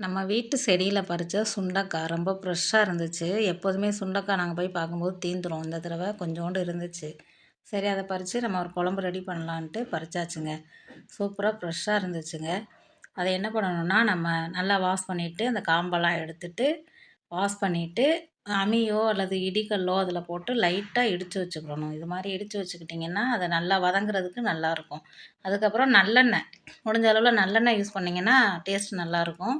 நம்ம வீட்டு செடியில் பறித்த சுண்டக்காய் ரொம்ப ஃப்ரெஷ்ஷாக இருந்துச்சு. எப்போதுமே சுண்டக்காய் நாங்கள் போய் பார்க்கும்போது தீந்துரும். இந்த தடவை கொஞ்சோண்டு இருந்துச்சு. சரி அதை பறித்து நம்ம ஒரு குழம்பு ரெடி பண்ணலான்ட்டு பறிச்சாச்சுங்க. சூப்பராக ஃப்ரெஷ்ஷாக இருந்துச்சுங்க. அதை என்ன பண்ணணும்னா நம்ம நல்லா வாஷ் பண்ணிவிட்டு அந்த காம்பெல்லாம் எடுத்துட்டு வாஷ் பண்ணிவிட்டு அம்மியோ அல்லது இடிகல்லோ அதில் போட்டு லைட்டாக இடித்து வச்சுக்கணும். இது மாதிரி இடித்து வச்சுக்கிட்டிங்கன்னா அதை நல்லா வதங்குறதுக்கு நல்லாயிருக்கும் அதுக்கப்புறம் நல்லெண்ணெய். முடிஞ்ச அளவில் நல்லெண்ணெய் யூஸ் பண்ணிங்கன்னா டேஸ்ட் நல்லாயிருக்கும்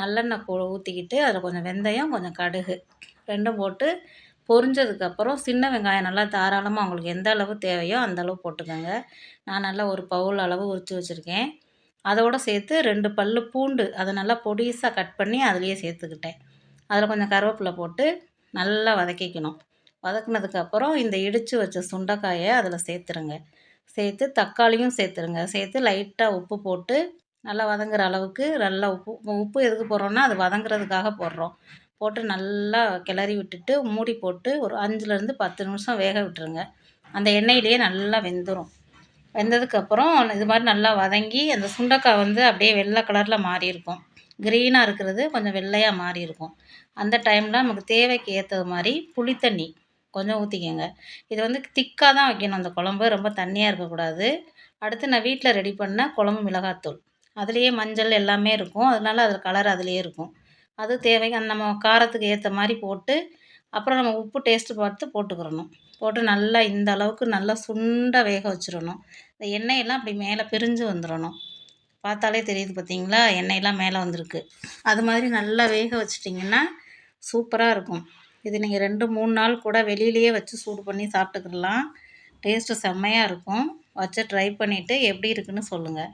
நல்லெண்ணெய் போ ஊற்றிக்கிட்டு அதில் கொஞ்சம் வெந்தயம் கொஞ்சம் கடுகு ரெண்டும் போட்டு பொரிஞ்சதுக்கப்புறம் சின்ன வெங்காயம் நல்லா தாராளமாக உங்களுக்கு எந்த அளவு தேவையோ அந்த அளவு போட்டுக்கோங்க. நான் நல்லா ஒரு பவுல் அளவு உரித்து வச்சுருக்கேன். அதோடு சேர்த்து ரெண்டு பல் பூண்டு அதை நல்லா பொடிசாக கட் பண்ணி அதுலேயே சேர்த்துக்கிட்டேன். அதில் கொஞ்சம் கருவேப்பிலை போட்டு நல்லா வதக்கிக்கணும். வதக்குனதுக்கப்புறம் இந்த இடித்து வச்ச சுண்டைக்காயை அதில் சேர்த்துருங்க. சேர்த்து தக்காளியும் சேர்த்துருங்க. சேர்த்து லைட்டாக உப்பு போட்டு நல்லா வதங்குற அளவுக்கு நல்லா உப்பு உப்பு எதுக்கு போடுறோன்னா அது வதங்குறதுக்காக போடுறோம். போட்டு நல்லா கிளறி விட்டுட்டு மூடி போட்டு ஒரு அஞ்சுலேருந்து பத்து நிமிஷம் வேக விட்டுருங்க. அந்த எண்ணெயிலேயே நல்லா வெந்துடும் வெந்ததுக்கப்புறம் இது மாதிரி நல்லா வதங்கி அந்த சுண்டைக்காய் வந்து அப்படியே வெள்ளை கலரில் மாறி இருக்கும் க்ரீனாக இருக்கிறது கொஞ்சம் வெள்ளையாக மாறி இருக்கும். அந்த டைமில் நமக்கு தேவைக்கு ஏற்றது மாதிரி புளித்தண்ணி கொஞ்சம் ஊற்றிக்கங்க இது வந்து திக்காக தான் வைக்கணும் அந்த குழம்பு. ரொம்ப தண்ணியாக இருக்கக்கூடாது. அடுத்து நான் வீட்டில் ரெடி பண்ண குழம்பு மிளகாத்தூள். அதுலேயே மஞ்சள் எல்லாமே இருக்கும். அதனால அதில் கலர் அதுலேயே இருக்கும். அது தேவைங்க அந்த நம்ம காரத்துக்கு ஏற்ற மாதிரி போட்டு அப்புறம் நம்ம உப்பு டேஸ்ட்டு பார்த்து போட்டுக்கிறணும். போட்டு நல்லா இந்த அளவுக்கு நல்லா சுண்டாக வேக வச்சிடணும். இந்த எண்ணெயெல்லாம் அப்படி மேலே பிரிஞ்சு வந்துடணும். பார்த்தாலே தெரியுது பார்த்தீங்களா? எண்ணெயெல்லாம் மேலே வந்திருக்கு. அது மாதிரி நல்லா வேக வச்சிட்டிங்கன்னா சூப்பராக இருக்கும். இது நீங்கள் ரெண்டு மூணு நாள் கூட வெளியிலேயே வச்சு சூடு பண்ணி சாப்பிட்டுக்கிடலாம் டேஸ்ட்டு செம்மையாக இருக்கும். வச்சு ட்ரை பண்ணிவிட்டு எப்படி இருக்குன்னு சொல்லுங்கள்